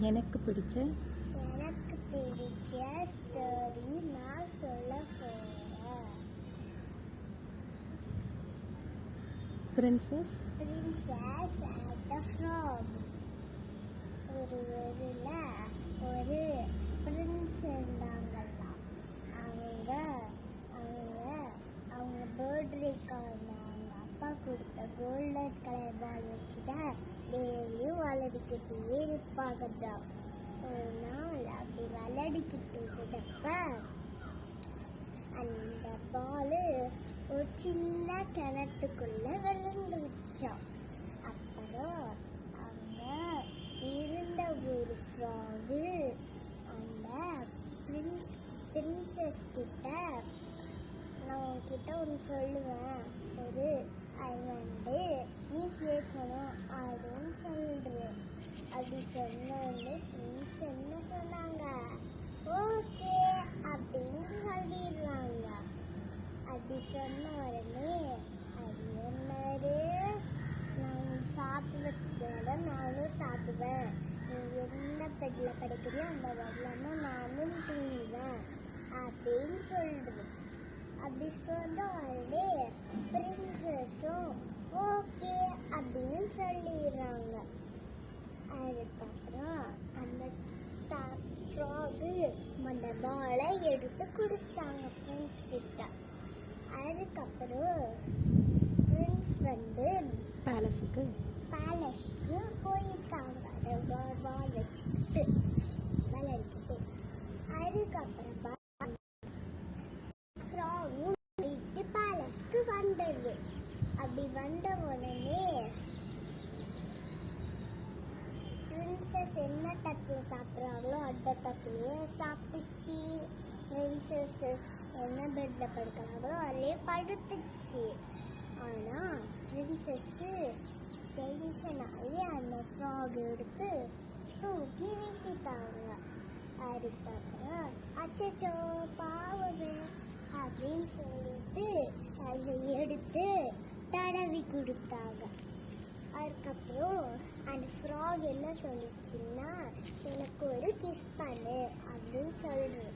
எனக்கு பிடிச்ச எனக்கு பிடிச்ச ஸ்டோரி நான் சொல்ல போகிறேன் princess princess and the frog ஒரு ஊரில் ஒரு பிரின்ஸ் இருந்தாங்களாம். அவங்க அவங்க அவங்க பர்த்டேக்கான அவங்க அப்பா கொடுத்த கோல்டன் கலர் பால் வச்சு தான் டெய்லியும் விளையாடிக்கிட்டே இருப்பாங்கதான் ஒரு நாள் அப்படி விளையாடிக்கிட்டு இருந்தப்ப அந்த பால் ஒரு சின்ன கிணத்துக்குள்ள விழுந்துருச்சான் அப்புறம் அங்க இருந்த ஒரு ஃப்ராகு அந்த பிரின்ஸ் பிரின்சஸ் கிட்ட நான் உங்ககிட்ட ஒன்று சொல்லுவேன். ஒரு அது வந்து நீ கேட்கணும் அப்படின்னு அப்படி சொன்ன உடனே பிரின்ஸ் என்ன சொன்னாங்க. ஓகே அப்படின்னு சொல்லிடுறாங்க. அப்படி சொன்ன உடனே அது என்னரு நான் சாப்பிட்றதுக்காக நானும் சாப்பிடுவேன். நீ என்ன பெட்டில் படுக்கிறியோ அந்த வரலாமா நானும் தூங்குவேன் அப்படின்னு சொல்கிறேன் அப்படி சொன்ன உடனே பிரின்சஸும் ஓகே அப்படின்னு சொல்லிடுறாங்க. அதுக்கப்புறம் அந்த ஃப்ராகு அந்த பாலை எடுத்து கொடுத்தாங்க பிரின்ஸ் கிட்ட. அதுக்கப்புறம் பிரின்ஸ் வந்து பேலஸுக்கு பேலஸ்க்கு போயிருக்காங்க அந்த பால் பால் வச்சுக்கிட்டு விளையாடிக்கிட்டு. அதுக்கப்புறமா ஃப்ராகும் போயிட்டு பேலஸ்க்கு வந்தது. அப்படி வந்த உடனே பிரின்சஸ் என்ன தட்டில் சாப்பிட்றாங்களோ அந்த தட்டிலேயே சாப்பிட்டுச்சு. பிரின்சஸ் என்ன பெட்டில் படுக்கிறாங்களோ அதிலே படுத்துச்சு. ஆனால் பிரின்சஸ்ஸு டென்ஷனாகி அந்த ஃப்ராக் எடுத்து தூக்கி வீசிட்டாங்க. அதுக்கப்புறம் அச்சச்சோ பாவமே அப்படின்னு சொல்லிட்டு அதை எடுத்து தடவி கொடுத்தாங்க. அதுக்கப்புறம் ஃப்ராக் என்ன சொல்லிச்சுன்னா எனக்கு ஒரு கிஸ் பண்ணு அப்படின்னு சொல்கிறேன்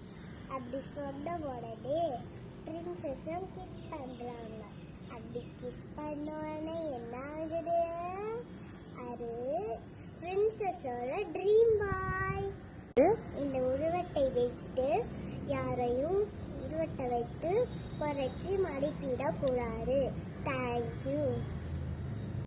அப்படி சொன்ன உடனே பிரின்சஸும் கிஸ் பண்ணுறாங்க அப்படி கிஸ் பண்ண உடனே என்ன ஆகுது அது பிரின்சஸோட ட்ரீம் பாய் இந்த உருவத்தை வைத்து யாரையும் உருவத்தை வைத்து குறைச்சி மதிப்பிடக்கூடாது. தேங்க்யூ